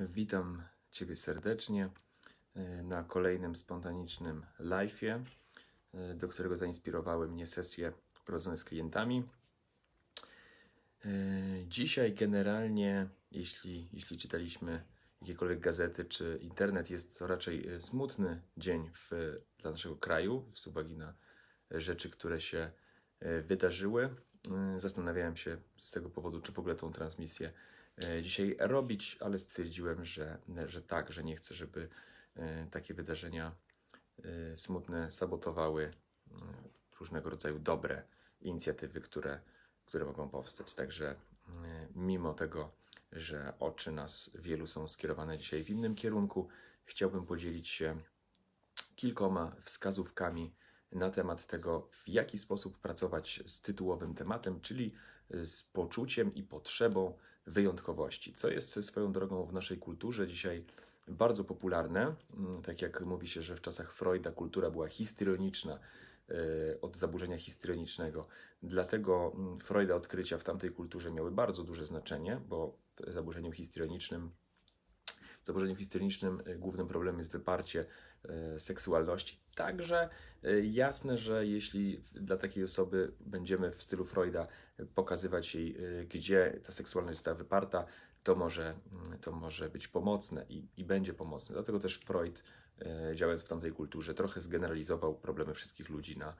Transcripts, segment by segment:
Witam Ciebie serdecznie e, na kolejnym spontanicznym live'ie, e, do którego zainspirowały mnie sesje prowadzone z klientami. E, Dzisiaj generalnie, jeśli, jeśli czytaliśmy jakiekolwiek gazety czy internet, jest to raczej smutny dzień w, dla naszego kraju z uwagi na rzeczy, które się wydarzyły. Zastanawiałem się z tego powodu, czy w ogóle tą transmisję dzisiaj robić, ale stwierdziłem, że, że tak, że nie chcę, żeby e, takie wydarzenia e, smutne sabotowały e, różnego rodzaju dobre inicjatywy, które, które mogą powstać. Także e, mimo tego, że oczy nas wielu są skierowane dzisiaj w innym kierunku, chciałbym podzielić się kilkoma wskazówkami na temat tego, w jaki sposób pracować z tytułowym tematem, czyli z poczuciem i potrzebą wyjątkowości, co jest swoją drogą w naszej kulturze dzisiaj bardzo popularne. Mm, Tak jak mówi się, że w czasach Freuda kultura była histrioniczna e, od zaburzenia histrionicznego. Dlatego mm, Freuda odkrycia w tamtej kulturze miały bardzo duże znaczenie, bo w zaburzeniu histrionicznym w zaburzeniu histrionicznym e, głównym problemem jest wyparcie seksualności. Także e, jasne, że jeśli dla takiej osoby będziemy w stylu Freuda e, pokazywać jej, e, gdzie ta seksualność została wyparta, to może, mm, to może być pomocne i, i będzie pomocne. Dlatego też Freud, e, działając w tamtej kulturze, trochę zgeneralizował problemy wszystkich ludzi na,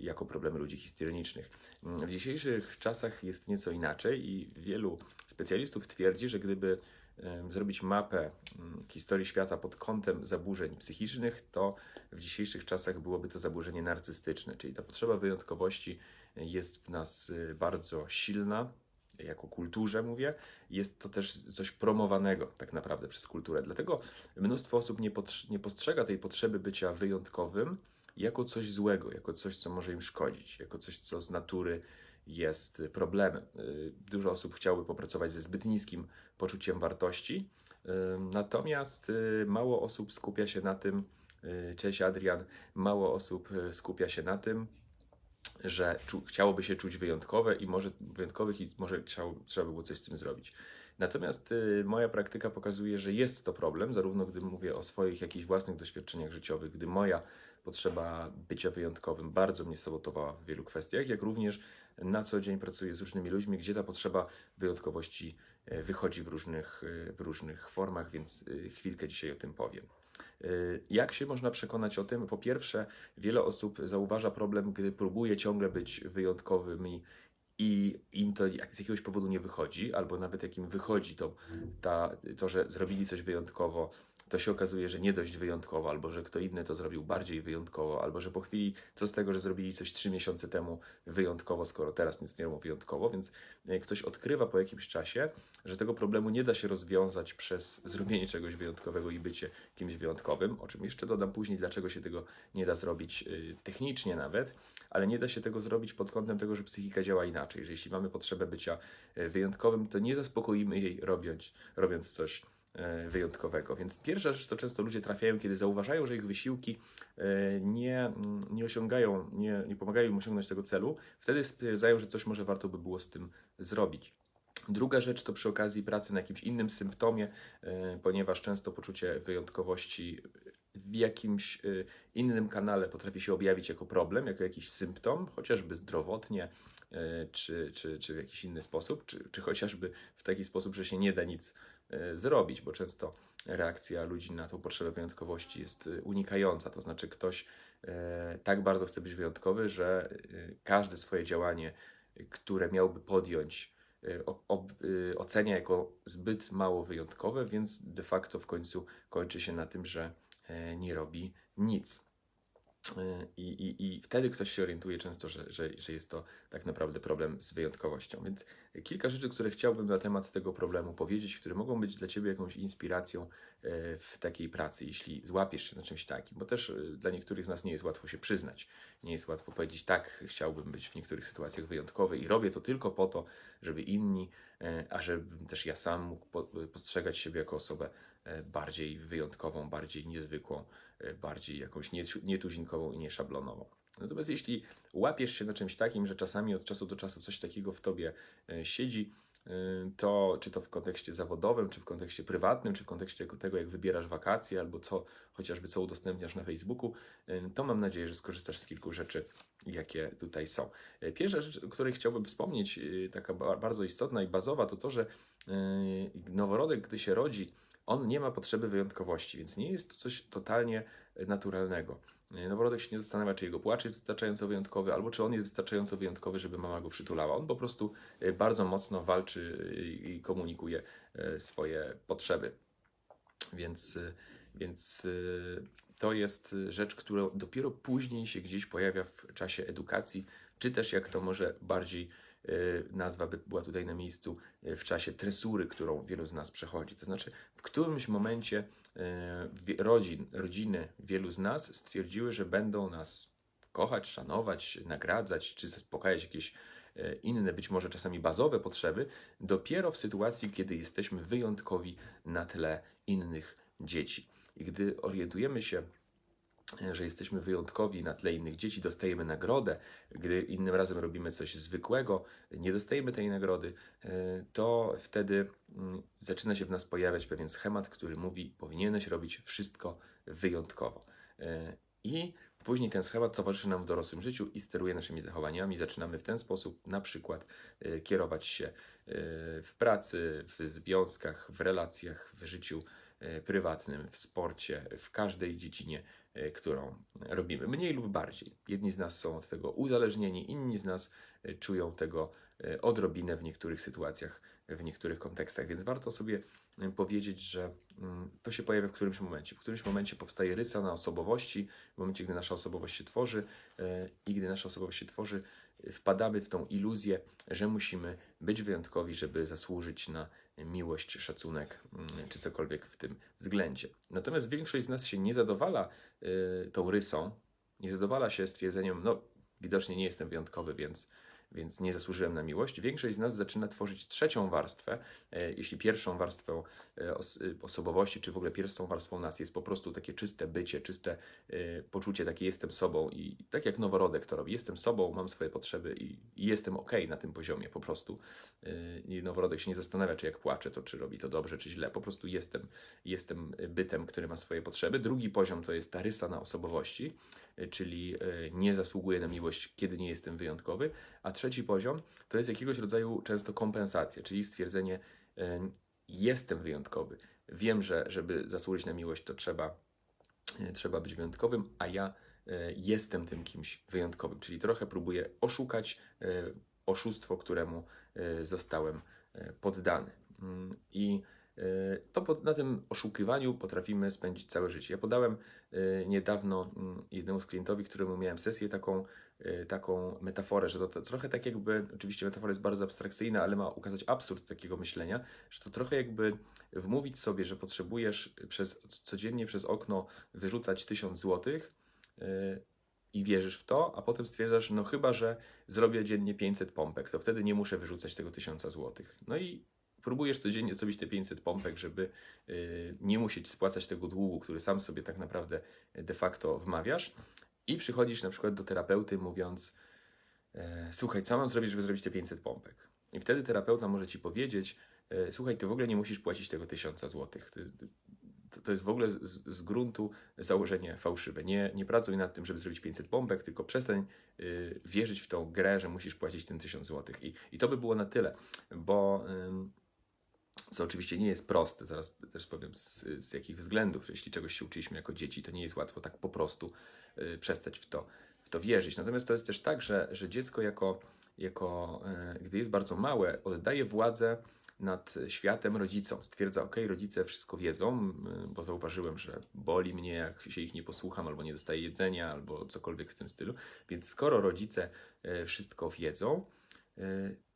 jako problemy ludzi histrionicznych. Mm, W dzisiejszych czasach jest nieco inaczej i wielu specjalistów twierdzi, że gdyby zrobić mapę mm, historii świata pod kątem zaburzeń psychicznych, to w dzisiejszych czasach byłoby to zaburzenie narcystyczne, czyli ta potrzeba wyjątkowości jest w nas y, bardzo silna, jako kulturze mówię, jest to też coś promowanego tak naprawdę przez kulturę. Dlatego mnóstwo osób nie, nie postrzega tej potrzeby bycia wyjątkowym jako coś złego, jako coś, co może im szkodzić, jako coś, co z natury jest problemem. Y, Dużo osób chciałoby popracować ze zbyt niskim poczuciem wartości, natomiast y, mało osób skupia się na tym, y, cześć Adrian, mało osób skupia się na tym, że chciałoby się czuć wyjątkowe i może wyjątkowych i może chciał, trzeba by było coś z tym zrobić. Natomiast y, moja praktyka pokazuje, że jest to problem, zarówno gdy mówię o swoich jakichś własnych doświadczeniach życiowych, gdy moja potrzeba bycia wyjątkowym bardzo mnie sabotowała w wielu kwestiach, jak również na co dzień pracuję z różnymi ludźmi, gdzie ta potrzeba wyjątkowości e, wychodzi w różnych, e, w różnych formach, więc e, chwilkę dzisiaj o tym powiem. Jak się można przekonać o tym? Po pierwsze, wiele osób zauważa problem, gdy próbuje ciągle być wyjątkowymi i im to z jakiegoś powodu nie wychodzi, albo nawet jak im wychodzi, to, ta, to że zrobili coś wyjątkowo, to się okazuje, że nie dość wyjątkowo, albo że kto inny to zrobił bardziej wyjątkowo, albo że po chwili, co z tego, że zrobili coś trzy miesiące temu wyjątkowo, skoro teraz nic nie robią wyjątkowo, więc e, ktoś odkrywa po jakimś czasie, że tego problemu nie da się rozwiązać przez zrobienie czegoś wyjątkowego i bycie kimś wyjątkowym, o czym jeszcze dodam później, dlaczego się tego nie da zrobić y, technicznie nawet, ale nie da się tego zrobić pod kątem tego, że psychika działa inaczej, że jeśli mamy potrzebę bycia y, wyjątkowym, to nie zaspokoimy jej robiąc, robiąc coś wyjątkowego. Więc pierwsza rzecz, to często ludzie trafiają, kiedy zauważają, że ich wysiłki y, nie, mm, nie osiągają, nie, nie pomagają im osiągnąć tego celu, wtedy stwierdzają, że coś może warto by było z tym zrobić. Druga rzecz to przy okazji pracy na jakimś innym symptomie, e, ponieważ często poczucie wyjątkowości w jakimś e, innym kanale potrafi się objawić jako problem, jako jakiś symptom, chociażby zdrowotnie, e, czy, czy, czy w jakiś inny sposób, czy, czy chociażby w taki sposób, że się nie da nic e, zrobić, bo często reakcja ludzi na tą potrzebę wyjątkowości jest e, unikająca. To znaczy, ktoś e, tak bardzo chce być wyjątkowy, że e, każde swoje działanie, e, które miałby podjąć, ocenia jako zbyt mało wyjątkowe, więc de facto w końcu kończy się na tym, że e, nie robi nic. Y, I, i, I wtedy ktoś się orientuje często, że, że, że jest to tak naprawdę problem z wyjątkowością. Więc kilka rzeczy, które chciałbym na temat tego problemu powiedzieć, które mogą być dla Ciebie jakąś inspiracją e, w takiej pracy, jeśli złapiesz się na czymś takim, bo też e, dla niektórych z nas nie jest łatwo się przyznać. Nie jest łatwo powiedzieć, tak, chciałbym być w niektórych sytuacjach wyjątkowy i robię to tylko po to, żeby inni, e, a żebym też ja sam mógł po- postrzegać siebie jako osobę bardziej wyjątkową, bardziej niezwykłą, e, bardziej jakąś nietu- nietuzinkową i nieszablonową. Natomiast jeśli łapiesz się na czymś takim, że czasami od czasu do czasu coś takiego w tobie e, siedzi, to czy to w kontekście zawodowym, czy w kontekście prywatnym, czy w kontekście tego, jak wybierasz wakacje, albo co, chociażby co udostępniasz na Facebooku, to mam nadzieję, że skorzystasz z kilku rzeczy, jakie tutaj są. Pierwsza rzecz, o której chciałbym wspomnieć, taka ba- bardzo istotna i bazowa, to to, że noworodek, gdy się rodzi, on nie ma potrzeby wyjątkowości, więc nie jest to coś totalnie naturalnego. Y, Noworodek się nie zastanawia, czy jego płacz jest wystarczająco wyjątkowy, albo czy on jest wystarczająco wyjątkowy, żeby mama go przytulała. On po prostu y, bardzo mocno walczy i komunikuje swoje potrzeby. Więc, więc to jest rzecz, która dopiero później się gdzieś pojawia w czasie edukacji, czy też jak to może bardziej nazwa by była tutaj na miejscu, y, w czasie tresury, którą wielu z nas przechodzi. To znaczy, w którymś momencie wie- rodzin, rodziny wielu z nas stwierdziły, że będą nas kochać, szanować, nagradzać, czy zaspokajać jakieś e, inne, być może czasami bazowe potrzeby, dopiero w sytuacji, kiedy jesteśmy wyjątkowi na tle innych dzieci. I gdy orientujemy się, e, że jesteśmy wyjątkowi na tle innych dzieci, dostajemy nagrodę, gdy innym razem robimy coś zwykłego, nie dostajemy tej nagrody, e, to wtedy mm, zaczyna się w nas pojawiać pewien schemat, który mówi, powinieneś robić wszystko wyjątkowo. E, I później ten schemat towarzyszy nam w dorosłym życiu i steruje naszymi zachowaniami. Zaczynamy w ten sposób na przykład e, kierować się w pracy, w związkach, w relacjach, w życiu prywatnym, w sporcie, w każdej dziedzinie, e, którą robimy. Mniej lub bardziej. Jedni z nas są od tego uzależnieni, inni z nas e, czują tego e, odrobinę w niektórych sytuacjach, w niektórych kontekstach, więc warto sobie e, powiedzieć, że mm, to się pojawia w którymś momencie. W którymś momencie powstaje rysa na osobowości, w momencie, gdy nasza osobowość się tworzy e, i gdy nasza osobowość się tworzy, e, wpadamy w tą iluzję, że musimy być wyjątkowi, żeby zasłużyć na miłość, szacunek mm, czy cokolwiek w tym względzie. Natomiast większość z nas się nie zadowala y, tą rysą, nie zadowala się stwierdzeniem, no widocznie nie jestem wyjątkowy, więc, więc nie zasłużyłem na miłość. Większość z nas zaczyna tworzyć trzecią warstwę. E, Jeśli pierwszą warstwą e, y, osobowości, czy w ogóle pierwszą warstwą nas jest po prostu takie czyste bycie, czyste e, poczucie, takie jestem sobą i tak jak noworodek to robi, jestem sobą, mam swoje potrzeby i, jestem okej na tym poziomie po prostu. E, I noworodek się nie zastanawia, czy jak płacze, to czy robi to dobrze, czy źle. Po prostu jestem, jestem bytem, który ma swoje potrzeby. Drugi poziom to jest ta rysa na osobowości, e, czyli e, nie zasługuję na miłość, kiedy nie jestem wyjątkowy. A trzeci poziom to jest jakiegoś rodzaju często kompensacja, czyli stwierdzenie, e, jestem wyjątkowy. Wiem, że żeby zasłużyć na miłość, to trzeba, e, trzeba być wyjątkowym, a ja e, jestem tym kimś wyjątkowym. Czyli trochę próbuję oszukać oszustwo, któremu zostałem poddany. Mm, I to na tym oszukiwaniu potrafimy spędzić całe życie. Ja podałem niedawno mm, jednemu z klientowi, któremu miałem sesję, taką, taką metaforę, że to, to trochę tak jakby, oczywiście metafora jest bardzo abstrakcyjna, ale ma ukazać absurd takiego myślenia, że to trochę jakby wmówić sobie, że potrzebujesz przez, codziennie przez okno wyrzucać tysiąc złotych, e, i wierzysz w to, a potem stwierdzasz, no chyba, że zrobię dziennie 500 pompek, to wtedy nie muszę wyrzucać tego 1000 złotych. No i próbujesz codziennie zrobić te 500 pompek, żeby y, nie musieć spłacać tego długu, który sam sobie tak naprawdę de facto wmawiasz. I przychodzisz na przykład do terapeuty mówiąc, e, słuchaj, co mam zrobić, żeby zrobić te 500 pompek? I wtedy terapeuta może ci powiedzieć, e, słuchaj, ty w ogóle nie musisz płacić tego 1000 złotych. Ty, ty, to- jest w ogóle z, z gruntu założenie fałszywe. Nie, nie pracuj nad tym, żeby zrobić 500 pompek, tylko przestań y, wierzyć w tą grę, że musisz płacić ten 1000 złotych. I, I to by było na tyle, bo co oczywiście nie jest proste, zaraz też powiem z, z jakich względów. Jeśli czegoś się uczyliśmy jako dzieci, to nie jest łatwo tak po prostu y, przestać w to, w to wierzyć. Natomiast to jest też tak, że, że dziecko jako, jako y, gdy jest bardzo małe, oddaje władzę nad światem rodzicom. Stwierdza, ok, rodzice wszystko wiedzą, y, bo zauważyłem, że boli mnie, jak się ich nie posłucham, albo nie dostaję jedzenia, albo cokolwiek w tym stylu. Więc skoro rodzice y, wszystko wiedzą,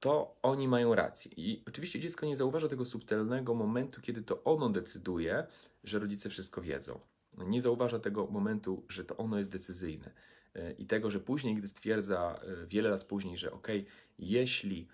to oni mają rację. I oczywiście dziecko nie zauważa tego subtelnego momentu, kiedy to ono decyduje, że rodzice wszystko wiedzą. Nie zauważa tego momentu, że to ono jest decyzyjne. Y, I tego, że później, gdy stwierdza y, wiele lat później, że ok, jeśli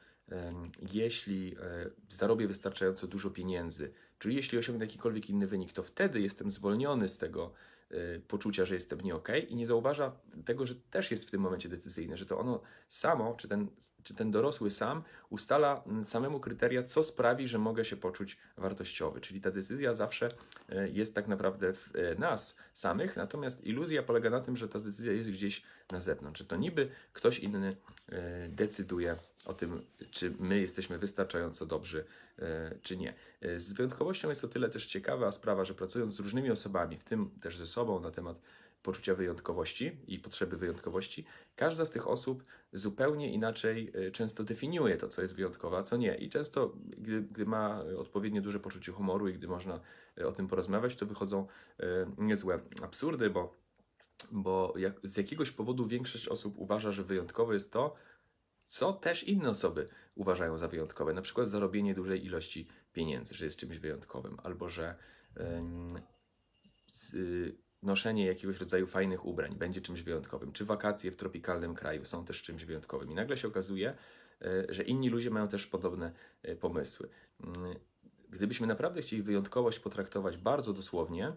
jeśli e, zarobię wystarczająco dużo pieniędzy, czyli jeśli osiągnę jakikolwiek inny wynik, to wtedy jestem zwolniony z tego, y, poczucia, że jestem nie okej i nie zauważa tego, że też jest w tym momencie decyzyjne, że to ono samo, czy ten, czy ten dorosły sam ustala mm, samemu kryteria, co sprawi, że mogę się poczuć wartościowy. Czyli ta decyzja zawsze y, jest tak naprawdę w y, nas samych, natomiast iluzja polega na tym, że ta decyzja jest gdzieś na zewnątrz, że to niby ktoś inny y, decyduje o tym, czy my jesteśmy wystarczająco dobrzy, czy nie. Z wyjątkowością jest o tyle też ciekawa sprawa, że pracując z różnymi osobami, w tym też ze sobą na temat poczucia wyjątkowości i potrzeby wyjątkowości, każda z tych osób zupełnie inaczej e, często definiuje to, co jest wyjątkowe, a co nie. I często, gdy, gdy ma odpowiednio duże poczucie humoru i gdy można e, o tym porozmawiać, to wychodzą e, niezłe absurdy, bo, bo jak, z jakiegoś powodu większość osób uważa, że wyjątkowe jest to, co też inne osoby uważają za wyjątkowe. Na przykład zarobienie dużej ilości pieniędzy, że jest czymś wyjątkowym, albo że z, y, noszenie jakiegoś rodzaju fajnych ubrań będzie czymś wyjątkowym, czy wakacje w tropikalnym kraju są też czymś wyjątkowym. I nagle się okazuje, e, że inni ludzie mają też podobne e, pomysły. Mm, Gdybyśmy naprawdę chcieli wyjątkowość potraktować bardzo dosłownie,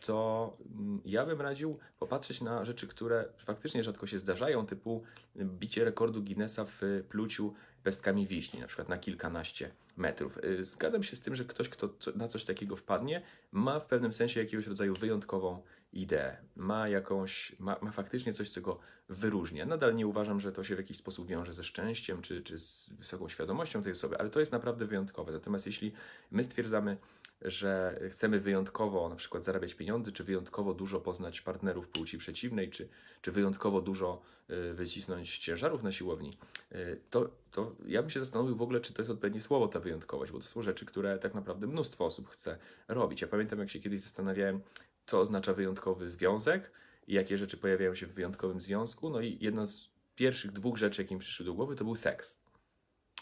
to mm, ja bym radził popatrzeć na rzeczy, które faktycznie rzadko się zdarzają, typu bicie rekordu Guinnessa w pluciu pestkami wiśni, na przykład na kilkanaście metrów. Y, Zgadzam się z tym, że ktoś, kto na coś takiego wpadnie, ma w pewnym sensie jakiegoś rodzaju wyjątkową ideę, ma jakąś, ma, ma faktycznie coś, co go wyróżnia. Nadal nie uważam, że to się w jakiś sposób wiąże ze szczęściem, czy, czy z wysoką świadomością tej osoby, ale to jest naprawdę wyjątkowe. Natomiast jeśli my stwierdzamy, że chcemy wyjątkowo na przykład zarabiać pieniądze, czy wyjątkowo dużo poznać partnerów płci przeciwnej, czy, czy wyjątkowo dużo y, wycisnąć ciężarów na siłowni, y, to, to ja bym się zastanowił w ogóle, czy to jest odpowiednie słowo ta wyjątkowość, bo to są rzeczy, które tak naprawdę mnóstwo osób chce robić. Ja pamiętam, jak się kiedyś zastanawiałem, co oznacza wyjątkowy związek i jakie rzeczy pojawiają się w wyjątkowym związku. No i jedna z pierwszych dwóch rzeczy, jakie mi przyszły do głowy, to był seks.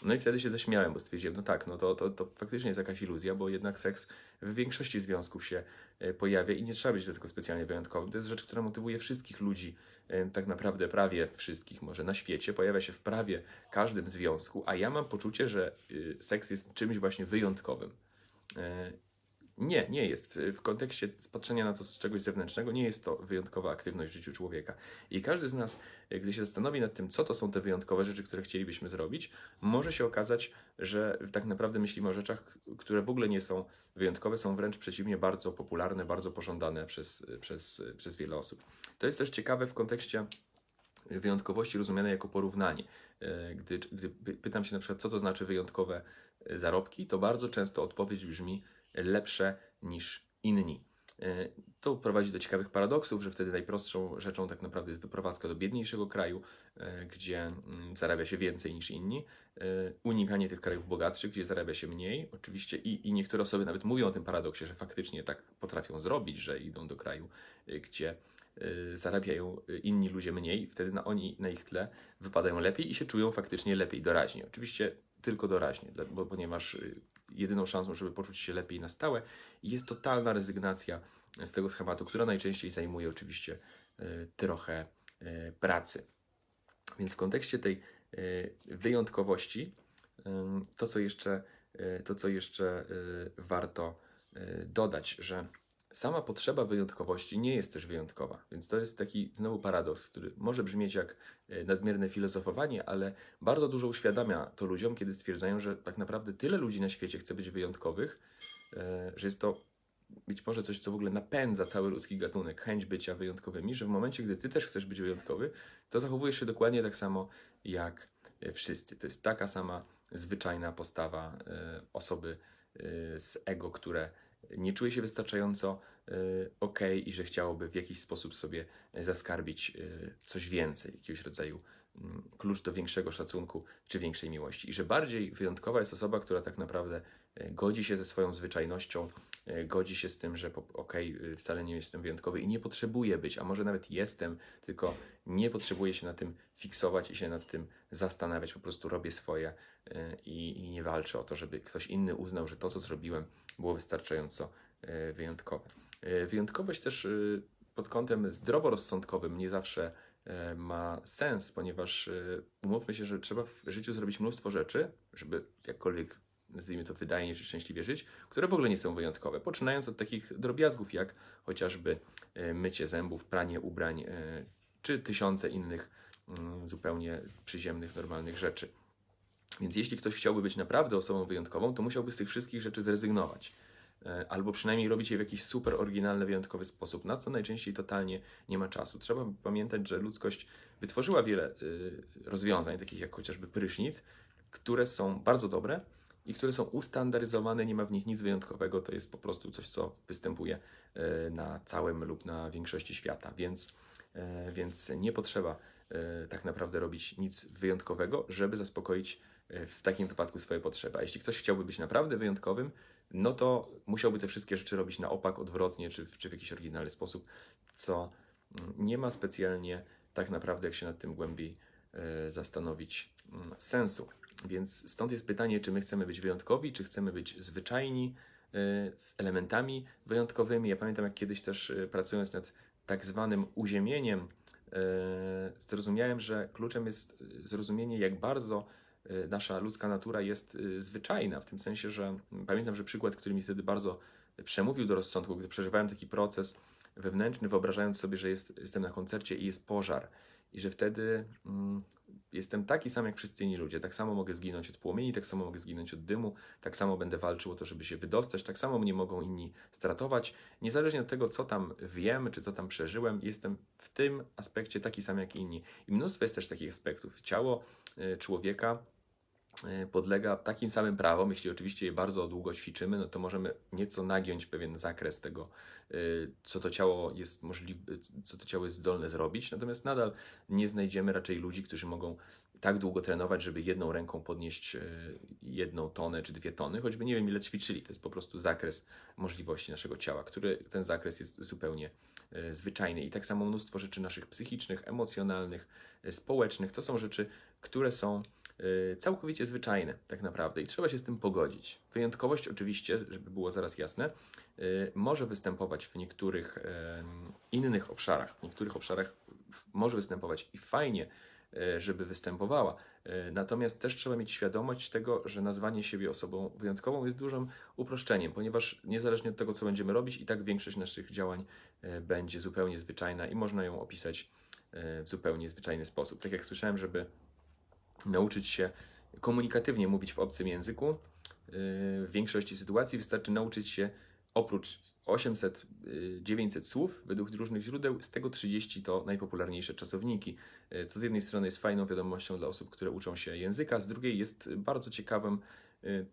No i wtedy się zaśmiałem, bo stwierdziłem, no tak, no to, to, to faktycznie jest jakaś iluzja, bo jednak seks w większości związków się e, pojawia i nie trzeba być do tego specjalnie wyjątkowym. To jest rzecz, która motywuje wszystkich ludzi, e, tak naprawdę prawie wszystkich może na świecie, pojawia się w prawie każdym związku, a ja mam poczucie, że y, seks jest czymś właśnie wyjątkowym. Nie, nie jest. W- kontekście patrzenia na to z czegoś zewnętrznego, nie jest to wyjątkowa aktywność w życiu człowieka. I każdy z nas, gdy się zastanowi nad tym, co to są te wyjątkowe rzeczy, które chcielibyśmy zrobić, może się okazać, że tak naprawdę myślimy o rzeczach, które w ogóle nie są wyjątkowe, są wręcz przeciwnie bardzo popularne, bardzo pożądane przez, przez, przez wiele osób. To jest też ciekawe w kontekście wyjątkowości rozumiane jako porównanie. Gdy, gdy py- pytam się na przykład, co to znaczy wyjątkowe zarobki, to bardzo często odpowiedź brzmi lepsze niż inni. E, To prowadzi do ciekawych paradoksów, że wtedy najprostszą rzeczą tak naprawdę jest wyprowadzka do biedniejszego kraju, e, gdzie mm, zarabia się więcej niż inni, e, unikanie tych krajów bogatszych, gdzie zarabia się mniej. Oczywiście i, i niektóre osoby nawet mówią o tym paradoksie, że faktycznie tak potrafią zrobić, że idą do kraju, gdzie zarabiają inni ludzie mniej, wtedy na oni na ich tle wypadają lepiej i się czują faktycznie lepiej doraźnie. Oczywiście tylko doraźnie, bo, ponieważ jedyną szansą, żeby poczuć się lepiej na stałe, jest totalna rezygnacja z tego schematu, która najczęściej zajmuje oczywiście y, trochę y, pracy. Więc w kontekście tej y, wyjątkowości, to co jeszcze, to, co jeszcze warto dodać, że sama potrzeba wyjątkowości nie jest też wyjątkowa. Więc to jest taki znowu paradoks, który może brzmieć jak y, nadmierne filozofowanie, ale bardzo dużo uświadamia to ludziom, kiedy stwierdzają, że tak naprawdę tyle ludzi na świecie chce być wyjątkowych, e, że jest to być może coś, co w ogóle napędza cały ludzki gatunek, chęć bycia wyjątkowymi, że w momencie, gdy ty też chcesz być wyjątkowy, to zachowujesz się dokładnie tak samo jak e, wszyscy. To jest taka sama zwyczajna postawa e, osoby e, z ego, które nie czuje się wystarczająco ok i że chciałoby w jakiś sposób sobie zaskarbić e, coś więcej, jakiegoś rodzaju klucz do większego szacunku czy większej miłości. I że bardziej wyjątkowa jest osoba, która tak naprawdę e, godzi się ze swoją zwyczajnością, e, godzi się z tym, że okej, y, wcale nie jestem wyjątkowy i nie potrzebuję być, a może nawet jestem, tylko nie potrzebuję się na tym fiksować i się nad tym zastanawiać, po prostu robię swoje e, i, i nie walczę o to, żeby ktoś inny uznał, że to, co zrobiłem, było wystarczająco wyjątkowe. Wyjątkowość też e, pod kątem zdroworozsądkowym nie zawsze ma sens, ponieważ e, umówmy się, że trzeba w życiu zrobić mnóstwo rzeczy, żeby jakkolwiek nazwijmy to wydajnie czy szczęśliwie żyć, które w ogóle nie są wyjątkowe. Poczynając od takich drobiazgów jak chociażby e, mycie zębów, pranie ubrań, e, czy tysiące innych mm, zupełnie przyziemnych, normalnych rzeczy. Więc jeśli ktoś chciałby być naprawdę osobą wyjątkową, to musiałby z tych wszystkich rzeczy zrezygnować. E, Albo przynajmniej robić je w jakiś super oryginalny, wyjątkowy sposób, na co najczęściej totalnie nie ma czasu. Trzeba pamiętać, że ludzkość wytworzyła wiele y, rozwiązań, takich jak chociażby prysznic, które są bardzo dobre i które są ustandaryzowane, nie ma w nich nic wyjątkowego, to jest po prostu coś, co występuje y, na całym lub na większości świata, więc, y, więc nie potrzeba tak naprawdę robić nic wyjątkowego, żeby zaspokoić w takim wypadku swoje potrzeby. A jeśli ktoś chciałby być naprawdę wyjątkowym, no to musiałby te wszystkie rzeczy robić na opak, odwrotnie, czy, czy w jakiś oryginalny sposób, co mm, nie ma specjalnie tak naprawdę, jak się nad tym głębiej zastanowić, mm, sensu. Więc stąd jest pytanie, czy my chcemy być wyjątkowi, czy chcemy być zwyczajni, e, z elementami wyjątkowymi. Ja pamiętam, jak kiedyś też e, pracując nad tak zwanym uziemieniem, e, zrozumiałem, że kluczem jest zrozumienie, jak bardzo nasza ludzka natura jest e, zwyczajna, w tym sensie, że mm, pamiętam, że przykład, który mi wtedy bardzo przemówił do rozsądku, gdy przeżywałem taki proces wewnętrzny, wyobrażając sobie, że jest, jestem na koncercie i jest pożar. I że wtedy mm, jestem taki sam jak wszyscy inni ludzie. Tak samo mogę zginąć od płomieni, tak samo mogę zginąć od dymu, tak samo będę walczył o to, żeby się wydostać, tak samo mnie mogą inni stratować. Niezależnie od tego, co tam wiem, czy co tam przeżyłem, jestem w tym aspekcie taki sam jak inni. I mnóstwo jest też takich aspektów. Ciało y, człowieka y, podlega takim samym prawom, jeśli oczywiście je bardzo długo ćwiczymy, no to możemy nieco nagiąć pewien zakres tego, y, co to ciało jest możliwe, co to ciało jest zdolne zrobić, natomiast nadal nie znajdziemy raczej ludzi, którzy mogą tak długo trenować, żeby jedną ręką podnieść y, jedną tonę czy dwie tony, choćby nie wiem ile ćwiczyli. To jest po prostu zakres możliwości naszego ciała, który ten zakres jest zupełnie y, zwyczajny. I tak samo mnóstwo rzeczy naszych psychicznych, emocjonalnych, y, społecznych, to są rzeczy, które są y, całkowicie zwyczajne, tak naprawdę, i trzeba się z tym pogodzić. Wyjątkowość, oczywiście, żeby było zaraz jasne, y, może występować w niektórych innych obszarach. W niektórych obszarach może występować i fajnie, y, żeby występowała. Y, Natomiast też trzeba mieć świadomość tego, że nazwanie siebie osobą wyjątkową jest dużym uproszczeniem, ponieważ niezależnie od tego, co będziemy robić, i tak większość naszych działań y, będzie zupełnie zwyczajna i można ją opisać y, w zupełnie zwyczajny sposób. Tak jak słyszałem, żeby nauczyć się komunikatywnie mówić w obcym języku. Yy, W większości sytuacji wystarczy nauczyć się oprócz 800, yy, 900 słów według różnych źródeł, z tego 30 to najpopularniejsze czasowniki, yy, co z jednej strony jest fajną wiadomością dla osób, które uczą się języka, z drugiej jest bardzo ciekawym,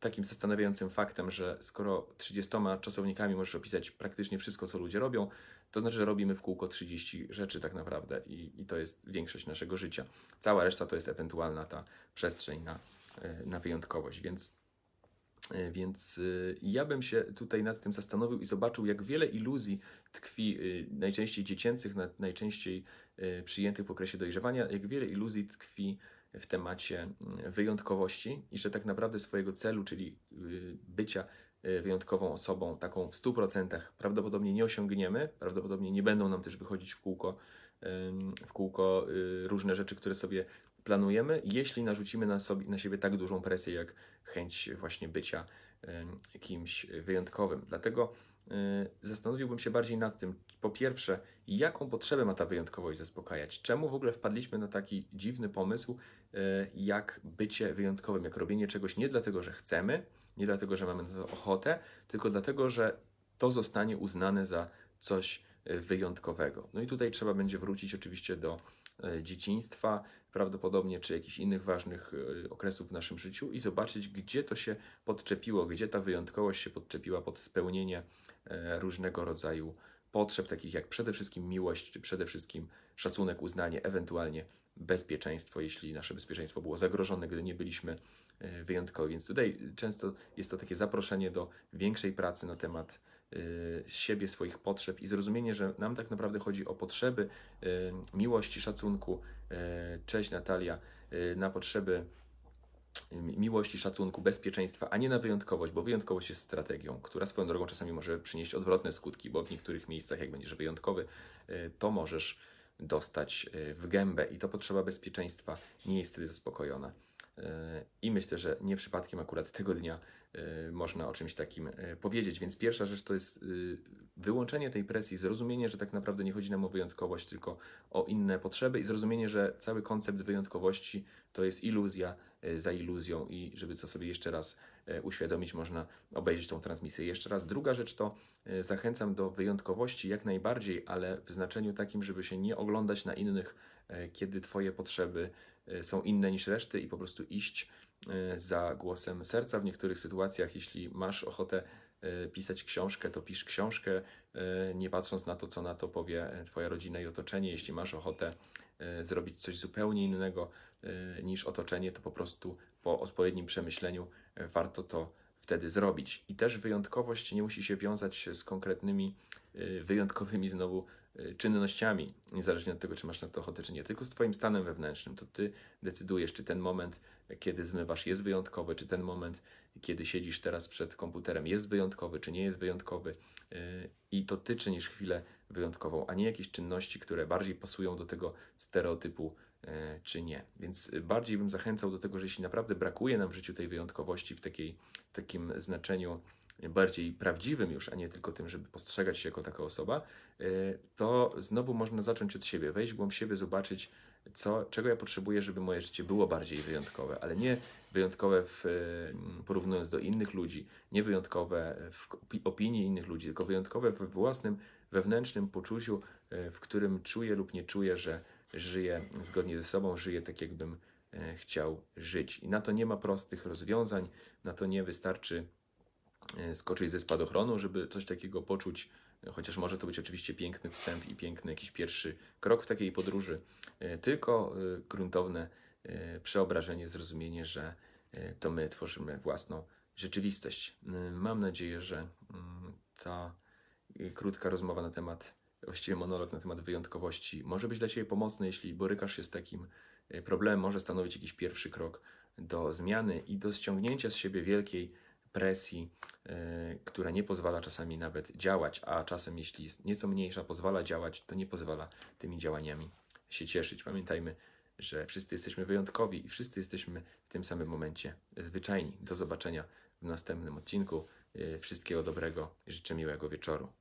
takim zastanawiającym faktem, że skoro 30 czasownikami możesz opisać praktycznie wszystko, co ludzie robią, to znaczy, że robimy w kółko 30 rzeczy tak naprawdę i, i to jest większość naszego życia. Cała reszta to jest ewentualna ta przestrzeń na, e, na wyjątkowość, więc, e, więc ja bym się tutaj nad tym zastanowił i zobaczył, jak wiele iluzji tkwi, najczęściej dziecięcych, na- najczęściej przyjętych w okresie dojrzewania, jak wiele iluzji tkwi w temacie mm, wyjątkowości i że tak naprawdę swojego celu, czyli y, bycia y, wyjątkową osobą, taką w 100% prawdopodobnie nie osiągniemy, prawdopodobnie nie będą nam też wychodzić w kółko, w kółko y, różne rzeczy, które sobie planujemy, jeśli narzucimy na, sobie, na siebie tak dużą presję, jak chęć właśnie bycia kimś wyjątkowym. Dlatego zastanowiłbym się bardziej nad tym, po pierwsze, jaką potrzebę ma ta wyjątkowość zaspokajać? Czemu w ogóle wpadliśmy na taki dziwny pomysł, jak bycie wyjątkowym, jak robienie czegoś nie dlatego, że chcemy, nie dlatego, że mamy na to ochotę, tylko dlatego, że to zostanie uznane za coś y, wyjątkowego. No i tutaj trzeba będzie wrócić oczywiście do y, dzieciństwa, prawdopodobnie, czy jakichś innych ważnych okresów w naszym życiu i zobaczyć, gdzie to się podczepiło, gdzie ta wyjątkowość się podczepiła pod spełnienie e, różnego rodzaju potrzeb, takich jak przede wszystkim miłość, czy przede wszystkim szacunek, uznanie, ewentualnie bezpieczeństwo, jeśli nasze bezpieczeństwo było zagrożone, gdy nie byliśmy e, wyjątkowi. Więc tutaj często jest to takie zaproszenie do większej pracy na temat e, siebie, swoich potrzeb i zrozumienie, że nam tak naprawdę chodzi o potrzeby e, miłości, szacunku. Cześć Natalia, na potrzeby mi- miłości, szacunku, bezpieczeństwa, a nie na wyjątkowość, bo wyjątkowość jest strategią, która swoją drogą czasami może przynieść odwrotne skutki, bo w niektórych miejscach, jak będziesz wyjątkowy, to możesz dostać y, w gębę i to potrzeba bezpieczeństwa nie jest wtedy zaspokojona. E, I myślę, że nie przypadkiem akurat tego dnia e, można o czymś takim powiedzieć. Więc pierwsza rzecz to jest y, wyłączenie tej presji, zrozumienie, że tak naprawdę nie chodzi nam o wyjątkowość, tylko o inne potrzeby i zrozumienie, że cały koncept wyjątkowości to jest iluzja za iluzją i żeby to sobie jeszcze raz uświadomić, można obejrzeć tą transmisję jeszcze raz. Druga rzecz to e, zachęcam do wyjątkowości jak najbardziej, ale w znaczeniu takim, żeby się nie oglądać na innych, e, kiedy Twoje potrzeby e, są inne niż reszty i po prostu iść e, za głosem serca. W niektórych sytuacjach, jeśli masz ochotę e, pisać książkę, to pisz książkę, e, nie patrząc na to, co na to powie e, Twoja rodzina i otoczenie. Jeśli masz ochotę e, zrobić coś zupełnie innego e, niż otoczenie, to po prostu po odpowiednim przemyśleniu e, warto to wtedy zrobić. I też wyjątkowość nie musi się wiązać z konkretnymi, e, wyjątkowymi znowu e, czynnościami, niezależnie od tego, czy masz na to ochotę, czy nie, tylko z Twoim stanem wewnętrznym. To Ty decydujesz, czy ten moment, kiedy zmywasz, jest wyjątkowy, czy ten moment, kiedy siedzisz teraz przed komputerem, jest wyjątkowy, czy nie jest wyjątkowy. E, I to Ty czynisz chwilę wyjątkową, a nie jakieś czynności, które bardziej pasują do tego stereotypu, czy nie. Więc e, bardziej bym zachęcał do tego, że jeśli naprawdę brakuje nam w życiu tej wyjątkowości w takiej, takim znaczeniu bardziej prawdziwym już, a nie tylko tym, żeby postrzegać się jako taka osoba, e, to znowu można zacząć od siebie, wejść w głąb siebie, zobaczyć, co, czego ja potrzebuję, żeby moje życie było bardziej wyjątkowe, ale nie wyjątkowe w, e, porównując do innych ludzi, nie wyjątkowe w opi- opinii innych ludzi, tylko wyjątkowe we własnym wewnętrznym poczuciu, e, w którym czuję lub nie czuję, że żyję zgodnie ze sobą, żyję tak, jakbym e, chciał żyć. I na to nie ma prostych rozwiązań, na to nie wystarczy e, skoczyć ze spadochronu, żeby coś takiego poczuć, chociaż może to być oczywiście piękny wstęp i piękny jakiś pierwszy krok w takiej podróży, e, tylko gruntowne przeobrażenie, zrozumienie, że to my tworzymy własną rzeczywistość. Mam nadzieję, że mm, ta krótka rozmowa na temat, właściwie monolog na temat wyjątkowości może być dla Ciebie pomocny, jeśli borykasz się z takim e, problemem, może stanowić jakiś pierwszy krok do zmiany i do ściągnięcia z siebie wielkiej presji, e, która nie pozwala czasami nawet działać, a czasem, jeśli jest nieco mniejsza, pozwala działać, to nie pozwala tymi działaniami się cieszyć. Pamiętajmy, że wszyscy jesteśmy wyjątkowi i wszyscy jesteśmy w tym samym momencie zwyczajni. Do zobaczenia w następnym odcinku. E, Wszystkiego dobrego i życzę miłego wieczoru.